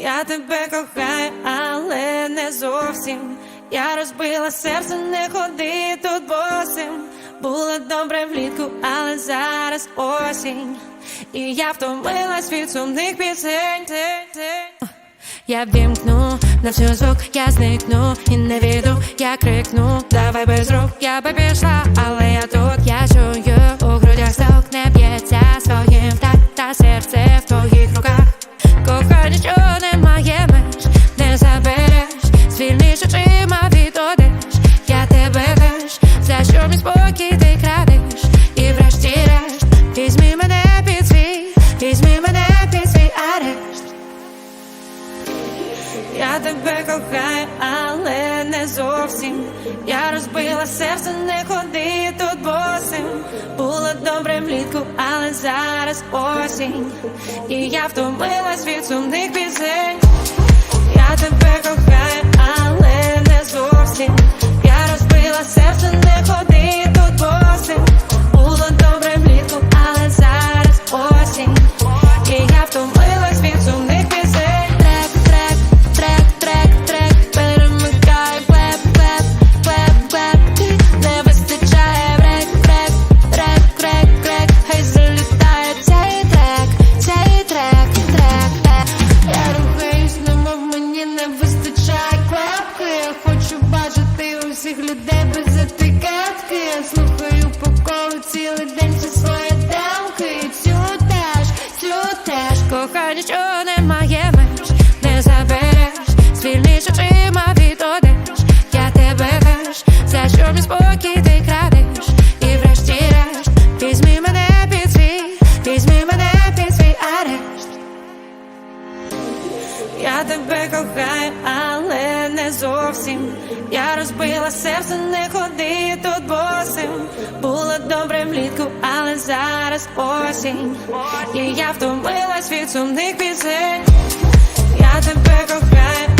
Я тебе кохаю, але не зовсім. Я розбила серце, не ходи тут босим. Було добре влітку, але зараз осінь. І я втомилась від сумних пісень. Я вімкну на всю звук, я зникну і не віду, я крикну, давай без рук, я би пішла, але я тут я чую. тебе кохаю, але не зовсім. Я розбила серце, не ходи тут босим. Було добре влітку, але зараз осінь. І я втомилась від сумних пісень. friends as. Я тебе кохаю, але не зовсім. Я розбила серце, не ходи тут босим. Було добре влітку, але зараз осінь. І я втомилась від сумних пісень. Я тебе кохаю.